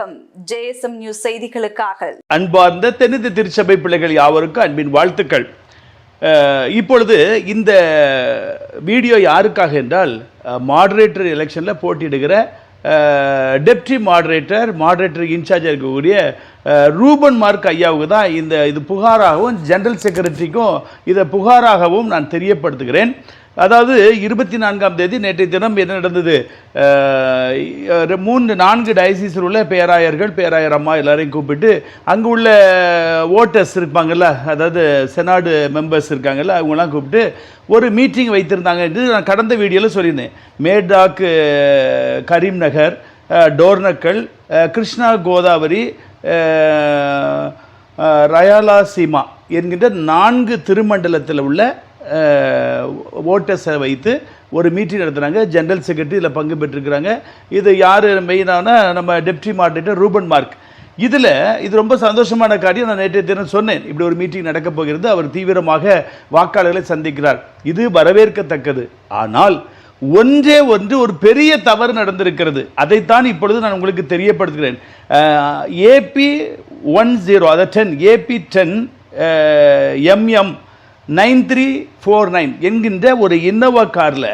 வணக்கம். JSM news செய்திகளுக்காக. அன்பார்ந்த தென்னிந்திய திருச்சபை பிள்ளைகள் யாவருக்கும் அன்பின் வாழ்த்துக்கள். இப்பொழுது இந்த வீடியோ யாருக்காக என்றால் மாடரேட்டர் எலெக்ஷனில் போட்டியிடுகிற டெப்டி மாடரேட்டர் மாடரேட்டர் இன்சார்ஜாக இருக்கக்கூடிய ரூபன் மார்க் ஐயாவுக்கு தான் இந்த இது புகாராகவும் ஜெனரல் செக்ரட்டரிக்கும் இதை புகாராகவும் நான் தெரியப்படுத்துகிறேன். அதாவது இருபத்தி நான்காம் தேதி நேற்றைய தினம் என்ன நடந்தது? மூன்று நான்கு டயசிஸில் உள்ள பேராயர்கள் பேராயர் அம்மா எல்லாரையும் கூப்பிட்டு அங்கே உள்ள ஓட்டர்ஸ் இருப்பாங்கல்ல அதாவது செனாடு மெம்பர்ஸ் இருக்காங்கல்ல அவங்களாம் கூப்பிட்டு ஒரு மீட்டிங் வைத்திருந்தாங்க என்று நான் கடந்த வீடியோவில் சொல்லியிருந்தேன். மேடாக் கரீம் நகர் டோர்னக்கல் கிருஷ்ணா கோதாவரி ரயாலா சீமா என்கின்ற நான்கு திருமண்டலத்தில் உள்ள ஓட்டர்ஸை வைத்து ஒரு மீட்டிங் நடத்துனாங்க ஜெனரல் செக்ரட்டரி இதில் பங்கு பெற்றிருக்கிறாங்க. இது யார் மெயினான நம்ம டெப்டி மார்டேட்டர் ரூபன் மார்க் இதில் இது ரொம்ப சந்தோஷமான காரியம். நான் நேற்றைய தினம் சொன்னேன். இப்படி ஒரு மீட்டிங் நடக்கப் போகிறது. அவர் தீவிரமாக வாக்காளர்களை சந்திக்கிறார். இது வரவேற்கத்தக்கது. ஆனால் ஒன்றே ஒன்று ஒரு பெரிய தவறு நடந்திருக்கிறது. அதைத்தான் இப்பொழுது நான் உங்களுக்கு தெரியப்படுத்துகிறேன். ஏபி ஒன் ஜீரோ அதாவது ten AP ten MM nine three four nine என்கின்ற ஒரு இன்னோவா காரில்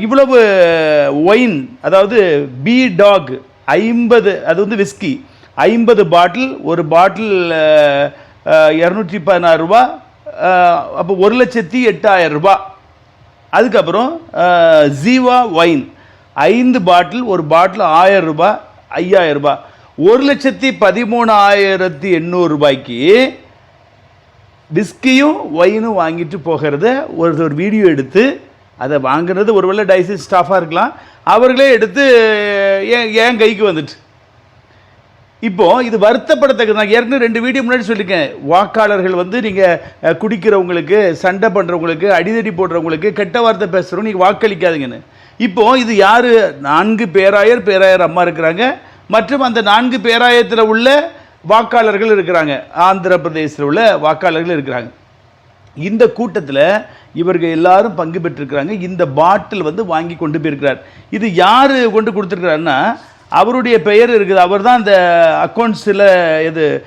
இவ்வளவு ஒயின் அதாவது பி டாக் ஐம்பது அது வந்து விஸ்கி ஐம்பது பாட்டில் ஒரு பாட்டில் இரநூற்றி பதினாறு ரூபா அப்போ ஒரு லட்சத்தி எட்டாயிரம் ரூபா. அதுக்கப்புறம் ஜீவா ஒயின் ஐந்து பாட்டில் ஒரு பாட்டில் ஆயிரம் ரூபாய் ஐயாயிரம் ரூபாய் ஒரு லட்சத்தி பதிமூணாயிரத்தி எண்ணூறு ரூபாய்க்கு விஸ்கியும் ஒயினும் வாங்கிட்டு போகிறத ஒரு ஒரு வீடியோ எடுத்து அதை வாங்குறது ஒருவேளை டைசிஸ் ஸ்டாஃபாக இருக்கலாம். அவர்களே எடுத்து ஏன் ஏன் கைக்கு வந்துட்டு? இப்போது இது வருத்தப்படத்தக்கது நான் ஏற்கனவே ரெண்டு வீடியோ முன்னாடி சொல்லியிருக்கேன். வாக்காளர்கள் வந்து நீங்கள் குடிக்கிறவங்களுக்கு சண்டை பண்ணுறவங்களுக்கு அடிதடி போடுறவங்களுக்கு கெட்ட வார்த்தை பேசுகிறவங்க நீங்கள் வாக்களிக்காதீங்கன்னு. இப்போது இது யார்? நான்கு பேராயர் பேராயர் அம்மா இருக்கிறாங்க. மற்றும் அந்த நான்கு பேராயத்தில் உள்ள வாக்காளர்கள் இருக்கிறாங்க. ஆந்திர பிரதேசத்தில் உள்ள வாக்காளர்கள் இருக்கிறாங்க. இந்த கூட்டத்தில் இவர்கள் எல்லாரும் பங்கு பெற்றிருக்கிறாங்க. இந்த பாட்டில் வந்து வாங்கி கொண்டு போயிருக்கிறார். இது யார் கொண்டு கொடுத்துருக்கிறாருன்னா அவருடைய பெயர் இருக்குது. அவர் தான் அந்த அக்கௌண்ட்ஸில் இது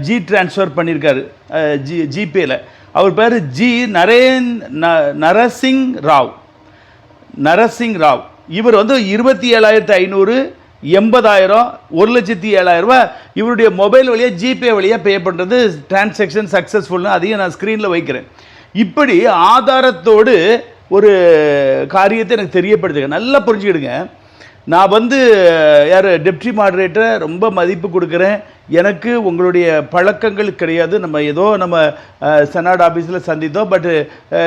ஜி ட்ரான்ஸ்ஃபர் பண்ணியிருக்காரு. ஜி ஜிபேயில் அவர் பேர் ஜி நரேன் ந- நரசிங் ராவ். நரசிங் ராவ். இவர் வந்து இருபத்தி ஏழாயிரத்து ஐநூறு எண்பதாயிரம் ஒரு லட்சத்தி ஏழாயிரம் ரூபாய். இவருடைய மொபைல் வழியாக ஜிபே வழியாக பே பண்ணுறது டிரான்சாக்ஷன் சக்ஸஸ்ஃபுல்னு அதையும் நான் ஸ்க்ரீனில் வைக்கிறேன். இப்படி ஆதாரத்தோடு ஒரு காரியத்தை எனக்கு தெரியப்படுத்துங்க. நல்லா புரிஞ்சுக்கிடுங்க. நான் வந்து யார் டெப்டி மாடரேட்டரை ரொம்ப மதிப்பு கொடுக்குறேன். எனக்கு உங்களுடைய பழக்கங்கள் கிடையாது. நம்ம ஏதோ நம்ம செனாட் ஆஃபீஸில் சந்தித்தோம். பட்டு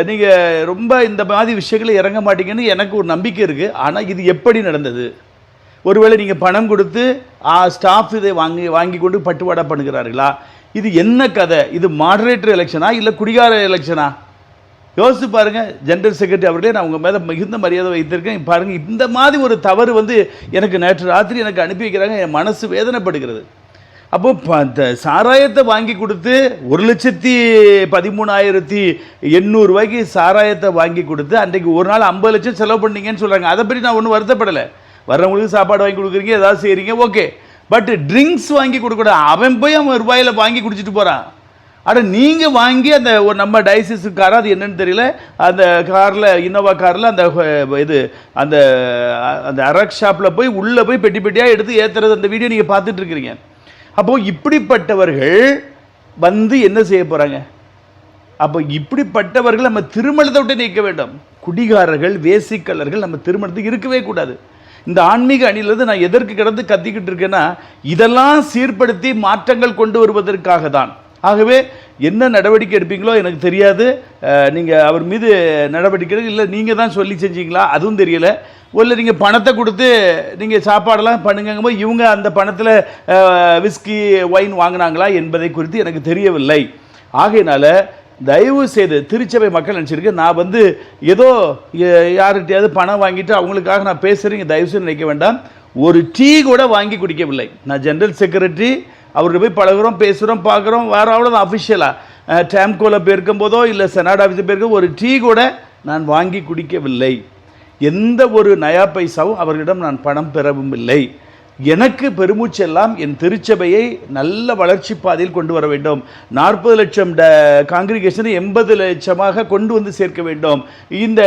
நீங்கள் ரொம்ப இந்த மாதிரி விஷயங்களை இறங்க மாட்டீங்கன்னு எனக்கு ஒரு நம்பிக்கை இருக்குது ஆனால் இது எப்படி நடந்தது? ஒருவேளை நீங்கள் பணம் கொடுத்து ஸ்டாஃப் இதை வாங்கி வாங்கி கொண்டு பட்டுவாடா பண்ணுகிறார்களா? இது என்ன கதை? இது மாடரேட்டர் எலெக்ஷனா இல்லை குடிகார எலெக்ஷனா யோசித்து பாருங்க ஜென்ரல் செக்ரட்டரி அவர்களே நான் உங்கள் மேலே மிகுந்த மரியாதை வைத்திருக்கேன். பாருங்கள் இந்த மாதிரி ஒரு தவறு வந்து எனக்கு நேற்று ராத்திரி எனக்கு அனுப்பி வைக்கிறாங்க என் மனசு வேதனைப்படுகிறது. அப்போ ப- சாராயத்தை வாங்கி கொடுத்து ஒரு லட்சத்தி பதிமூணாயிரத்தி எண்ணூறுரூவாய்க்கு சாராயத்தை வாங்கி கொடுத்து அன்றைக்கு ஒரு நாள் ஐம்பது லட்சம் செலவு பண்ணீங்கன்னு சொல்கிறாங்க அதை பற்றி நான் ஒன்றும் வருத்தப்படலை. வர்றவங்களுக்கு சாப்பாடு வாங்கி கொடுக்குறீங்க ஏதாவது செய்கிறீங்க ஓகே பட் ட்ரிங்க்ஸ் வாங்கி கொடுக்கூடாது அவன் போய் அவன் ரூபாயில் வாங்கி குடிச்சிட்டு போகிறான் ஆனால் நீங்கள் வாங்கி அந்த ஒரு நம்ம டயசிஸ் கார் அது என்னன்னு தெரியல? அந்த காரில் இன்னோவா காரில் அந்த இது அந்த அந்த அரக் ஷாப்பில் போய் உள்ளே போய் பெட்டி பெட்டியாக எடுத்து ஏற்றுறது அந்த வீடியோ நீங்கள் பார்த்துட்ருக்கிறீங்க அப்போது இப்படிப்பட்டவர்கள் வந்து என்ன செய்ய போகிறாங்க அப்போ இப்படிப்பட்டவர்கள் நம்ம திருமணத்தை விட்டு நீக்க வேண்டும். குடிகாரர்கள் வேசிக்கலர்கள் நம்ம திருமணத்துக்கு இருக்கவே கூடாது. இந்த ஆன்மீக அணியிலிருந்து நான் எதற்கு கிடந்து கத்திக்கிட்டு இருக்கேன்னா இதெல்லாம் சீர்படுத்தி மாற்றங்கள் கொண்டு வருவதற்காக தான். ஆகவே என்ன நடவடிக்கை எடுப்பீங்களோ எனக்கு தெரியாது. நீங்கள் அவர் மீது நடவடிக்கை இல்லை நீங்கள் தான் சொல்லி செஞ்சீங்களா? அதுவும் தெரியல. இல்லை நீங்கள் பணத்தை கொடுத்து நீங்கள் சாப்பாடெல்லாம் பண்ணுங்கும்போது இவங்க அந்த பணத்தில் விஸ்கி ஒயின் வாங்கினாங்களா என்பதை குறித்து எனக்கு தெரியவில்லை. ஆகையினால தயவு செய்து திருச்சபை மக்கள் நினச்சிருக்கு நான் வந்து ஏதோ எ- யார்கிட்டயாவது பணம் வாங்கிட்டு அவங்களுக்காக நான் பேசுகிறீங்க தயவு செய்து நினைக்க வேண்டாம். ஒரு டீ கூட வாங்கி குடிக்கவில்லை. நான் ஜென்ரல் செக்ரட்டரி அவர்கிட்ட போய் பழகுறோம் பேசுகிறோம் பார்க்குறோம் வேறு அவ்வளோ அஃபிஷியலாக டேம்கோவில் போயிருக்கும் போதோ இல்லை செனாட் ஆஃபீஸில் போயிருக்கும் ஒரு டீ கூட நான் வாங்கி குடிக்கவில்லை. எந்த ஒரு நயா பைசாவும் அவர்களிடம் நான் பணம் பெறவும் இல்லை. எனக்கு பெருமூச்செல்லாம் என் திருச்சபையை நல்ல வளர்ச்சி பாதையில் கொண்டு வர வேண்டும். நாற்பது லட்சம் ட காங்கிரிகேஷனை எண்பது லட்சமாக கொண்டு வந்து சேர்க்க வேண்டும். இந்த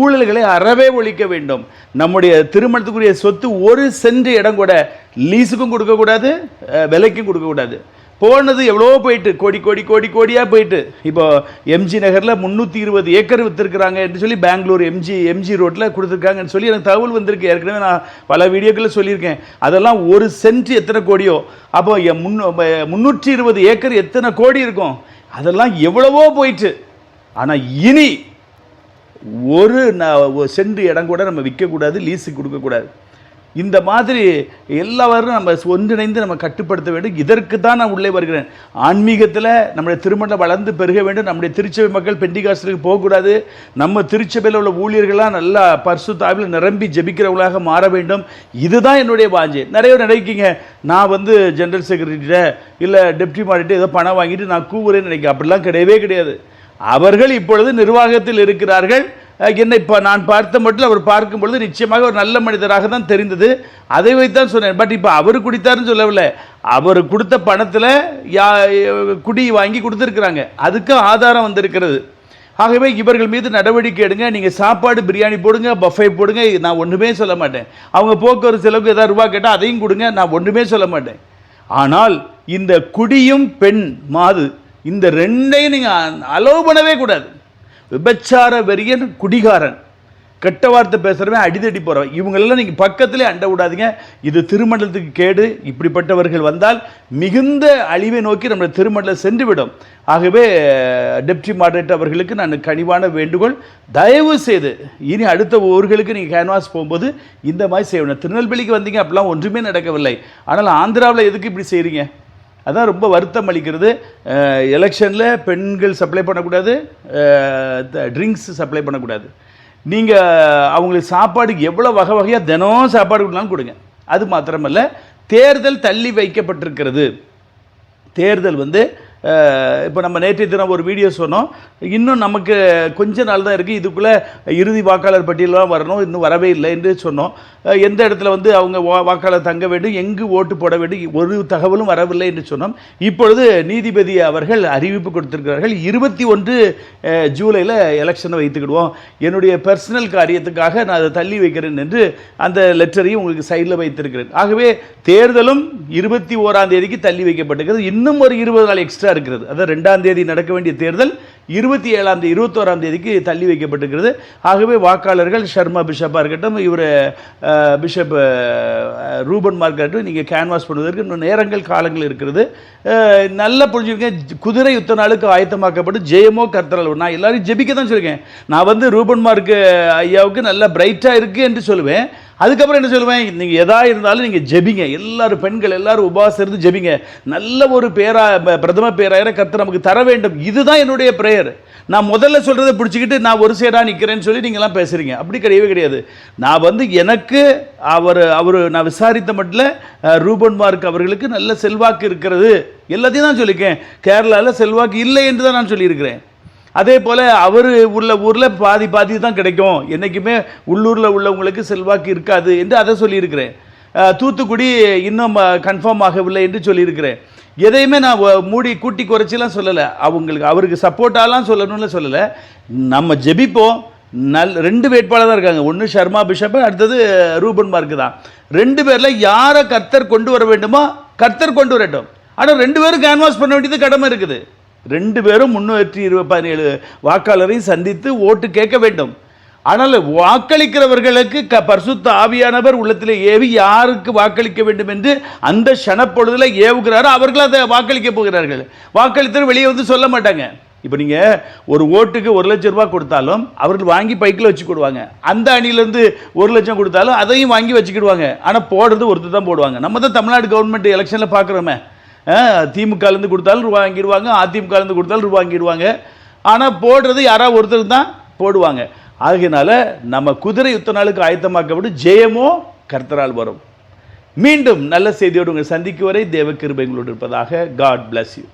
ஊழல்களை அறவே ஒழிக்க வேண்டும். நம்முடைய திருமணத்துக்குரிய சொத்து ஒரு சென்ட் இடம் கூட லீஸுக்கும் கொடுக்கக்கூடாது விலைக்கும் கொடுக்கக்கூடாது. போனது எவ்வளோ போயிட்டு? கோடி கோடி கோடி கோடியாக போயிட்டு. இப்போ எம்ஜி நகரில் முந்நூற்றி இருபது ஏக்கர் விற்றுருக்குறாங்க என்று சொல்லி பெங்களூர் எம்ஜி எம்ஜி ரோட்டில் கொடுத்துருக்காங்கன்னு சொல்லி எனக்கு தகவல் வந்திருக்கு. ஏற்கனவே நான் பல வீடியோக்களில் சொல்லியிருக்கேன். அதெல்லாம் ஒரு சென்ட் எத்தனை கோடியோ? அப்போ முன்னூ முந்நூற்றி இருபது ஏக்கர் எத்தனை கோடி இருக்கும்? அதெல்லாம் எவ்வளவோ போயிட்டு. ஆனால் இனி ஒரு சென்ட் இடம் கூட நம்ம விற்கக்கூடாது லீஸுக்கு கொடுக்கக்கூடாது. இந்த மாதிரி எல்லாரும் நம்ம ஒன்றிணைந்து நம்ம கட்டுப்படுத்த வேண்டும். இதற்கு தான் நான் உள்ளே வருகிறேன். ஆன்மீகத்தில் நம்முடைய திருமணம் வளர்ந்து பெருக வேண்டும். நம்முடைய திருச்சபை மக்கள் பெண்டிகாஸ்டருக்கு போகக்கூடாது. நம்ம திருச்சபையில் உள்ள ஊழியர்களாக நல்லா பர்சு தாவில் நிரம்பி ஜபிக்கிறவங்களாக மாற வேண்டும். இதுதான் என்னுடைய வாஞ்சை. நிறைய பேர் நினைக்கிங்க நான் வந்து ஜென்ரல் செக்ரட்டரிட்ட இல்லை டெப்டி மாடிட்டு ஏதோ பணம் வாங்கிட்டு நான் கூவுறேன்னு நினைக்க அப்படிலாம் கிடையவே கிடையாது. அவர்கள் இப்பொழுது நிர்வாகத்தில் இருக்கிறார்கள். என்னை இப்போ நான் பார்த்த மட்டும் அவர் பார்க்கும் பொழுது நிச்சயமாக ஒரு நல்ல மனிதராக தான் தெரிந்தது. அதை வைத்தான் சொன்னேன். பட் இப்போ அவர் குடித்தாருன்னு சொல்லவில்லை. அவர் கொடுத்த பணத்தில் யா குடி வாங்கி கொடுத்துருக்குறாங்க. அதுக்கு ஆதாரம் வந்திருக்கிறது. ஆகவே இவர்கள் மீது நடவடிக்கை எடுங்க. நீங்கள் சாப்பாடு பிரியாணி போடுங்க பஃபே போடுங்க. நான் ஒன்றுமே சொல்ல மாட்டேன். அவங்க போக்குவரத்து செலவுக்கு ஏதாவது ரூபா கேட்டால் அதையும் கொடுங்க. நான் ஒன்றுமே சொல்ல மாட்டேன். ஆனால் இந்த குடியும் பெண் மாது இந்த ரெண்டையும் நீங்கள் அலோவ் பண்ணவே கூடாது. விபச்சார வெறியன் குடிகாரன். கெட்ட வார்த்தை பேசுகிறவன் அடிதடி போகிறவன் இவங்களெல்லாம் நீங்கள் பக்கத்திலே அண்ட விடாதீங்க. இது திருமண்டலத்துக்கு கேடு. இப்படிப்பட்டவர்கள் வந்தால் மிகுந்த அழிவை நோக்கி நம்முடைய திருமண்டலம் சென்று விடும் ஆகவே டெப்டி மாடரேட்டர் அவர்களுக்கு நான் கனிவான வேண்டுகோள். தயவு செய்து இனி அடுத்த ஊர்களுக்கு நீங்கள் கேன்வாஸ் போகும்போது இந்த மாதிரி செய்யணும். திருநெல்வேலிக்கு வந்தீங்க அப்படிலாம் ஒன்றுமே நடக்கவில்லை. ஆனால் ஆந்திராவில் எதுக்கு இப்படி செய்கிறீங்க அதான் ரொம்ப வருத்தம் அளிக்கிறது. எலெக்ஷனில் பெண்கள் சப்ளை பண்ணக்கூடாது ட்ரிங்க்ஸ் சப்ளை பண்ணக்கூடாது. நீங்கள் அவங்களுக்கு சாப்பாடுக்கு எவ்வளோ வகை வகையாக தினம் சாப்பாடு கொடுனாலும் கொடுங்க. அது மாத்திரமல்ல தேர்தல் தள்ளி வைக்கப்பட்டிருக்கிறது. தேர்தல் வந்து இப்போ நம்ம நேற்றைய தினம் ஒரு வீடியோ சொன்னோம். இன்னும் நமக்கு கொஞ்ச நாள் தான் இருக்குது இதுக்குள்ளே இறுதி வாக்காளர் பட்டியலாம் வரணும். இன்னும் வரவே இல்லை என்று சொன்னோம். எந்த இடத்துல வந்து அவங்க வா- வாக்காளர் தங்க வேண்டும் எங்கு ஓட்டு போட வேண்டும் ஒரு தகவலும் வரவில்லை என்று சொன்னோம். இப்பொழுது நீதிபதி அவர்கள் அறிவிப்பு கொடுத்திருக்கிறார்கள். இருபத்தி ஒன்று ஜூலையில் எலெக்ஷனை வைத்துக்கிடுவோம். என்னுடைய பர்சனல் காரியத்துக்காக நான் அதை தள்ளி வைக்கிறேன் என்று அந்த லெட்டரையும் உங்களுக்கு சைடில் வைத்திருக்கிறேன். ஆகவே தேர்தலும் இருபத்தி ஓராம் தேதிக்கு தள்ளி வைக்கப்பட்டிருக்கிறது. இன்னும் ஒரு இருபது நாள் எக்ஸ்ட்ரா இருக்கிறது. அதாவது ரெண்டாம் தேதி நடக்க வேண்டிய தேர்தல் இருபத்தி ஏழாம் தேதி இருபத்தோராம் தேதிக்கு தள்ளி வைக்கப்பட்டிருக்கிறது. ஆகவே வாக்காளர்கள் ஷர்மா பிஷப்பாக இருக்கட்டும் இவர் பிஷப் ரூபன் மார்க்கட்டும் நீங்கள் கேன்வாஸ் பண்ணுவதற்கு இன்னும் நேரங்கள் காலங்கள் இருக்கிறது. நல்லா புரிஞ்சுக்கங்க குதிரை யுத்த நாளுக்கு ஆயத்தமாக்கப்பட்டு ஜெயமோ கர்த்தரால் நான் எல்லாரையும் ஜெபிக்க தான் சொல்லியிருக்கேன் நான் வந்து ரூபன் மார்க் ஐயாவுக்கு நல்ல பிரைட்டாக இருக்குது என்று சொல்லுவேன். அதுக்கப்புறம் என்ன சொல்லுவேன்? நீங்கள் எதா இருந்தாலும் நீங்கள் ஜெபிங்க. எல்லாரும் பெண்கள் எல்லாரும் உபவாசம் இருந்து ஜெபிங்க. நல்ல ஒரு பேரா ப- பிரதம பேராயிரம் கத்து நமக்கு தர வேண்டும். இதுதான் என்னுடைய ப்ரேயர் நான் முதல்ல சொல்கிறத பிடிச்சிக்கிட்டு நான் ஒரு சைடாக நிற்கிறேன்னு சொல்லி நீங்களாம் பேசுகிறீங்க அப்படி கிடையவே கிடையாது. நான் வந்து எனக்கு அவர் அவர் நான் விசாரித்த மட்டும் ரூபன் மார்க் அவர்களுக்கு நல்ல செல்வாக்கு இருக்கிறது. எல்லாத்தையும் தான் சொல்லியிருக்கேன். கேரளாவில் செல்வாக்கு இல்லை என்று தான் நான் சொல்லியிருக்கிறேன். அதே போல் அவர் உள்ள ஊரில் பாதி பாதி தான் கிடைக்கும். என்றைக்குமே உள்ளூரில் உள்ளவங்களுக்கு செல்வாக்கு இருக்காது என்று அதை சொல்லியிருக்கிறேன். தூத்துக்குடி இன்னும் கன்ஃபார்ம் ஆகவில்லை என்று சொல்லியிருக்கிறேன். எதையுமே நான் மூடி கூட்டி குறைச்சிலாம் சொல்லலை. அவங்களுக்கு அவருக்கு சப்போர்ட்டாலாம் சொல்லணும்னு சொல்லலை. நம்ம ஜெபிப்போம். நல் ரெண்டு வேட்பாளர் தான் இருக்காங்க. ஒன்று ஷர்மா பிஷப் அடுத்தது ரூபன் மார்க்கு தான். ரெண்டு பேரில் யாரை கர்த்தர் கொண்டு வர வேண்டுமோ கர்த்தர் கொண்டு வரட்டும். ஆனால் ரெண்டு பேரும் கேன்வாஸ் பண்ண வேண்டியது கடமை இருக்குது. ரெண்டு பேரும் முன்னூற்றி இருபது பதினேழு வாக்காளரையும் சந்தித்து ஓட்டு கேட்க வேண்டும். ஆனால் வாக்களிக்கிறவர்களுக்கு க பரிசுத்த ஆவியானவர் உள்ளத்தில் ஏவி யாருக்கு வாக்களிக்க வேண்டும் என்று அந்த க்ஷணப்பொழுதில் ஏவுகிறாரோ அவர்கள் அதை வாக்களிக்க போகிறார்கள். வாக்களித்தவர் வெளியே வந்து சொல்ல மாட்டாங்க. இப்போ நீங்கள் ஒரு ஓட்டுக்கு ஒரு லட்சம் ரூபா கொடுத்தாலும் அவர்கள் வாங்கி பைக்கில் வச்சுக்கிடுவாங்க அந்த அணியிலேருந்து ஒரு லட்சம் கொடுத்தாலும் அதையும் வாங்கி வச்சுக்கிடுவாங்க. ஆனால் போடுறது ஒருத்தர் தான் போடுவாங்க. நம்ம தான் தமிழ்நாடு கவர்மெண்ட் எலெக்ஷனில் பார்க்குறோமே. திமுகலேருந்து கொடுத்தாலும் ரூபா வாங்கிடுவாங்க அதிமுகலேருந்து கொடுத்தாலும் ரூபா வாங்கிடுவாங்க. ஆனால் போடுறது யாராவது ஒருத்தர் தான் போடுவாங்க. ஆகையினால நம்ம குதிரை யுத்த நாளுக்கு ஆயத்தமாக்கப்பட்டு ஜெயமோ கர்த்தரால் வரும். மீண்டும் நல்ல செய்தியோடு உங்களை சந்திக்கும் வரை தேவ கிருபைங்களோடு இருப்பதாக காட் பிளஸ் யூ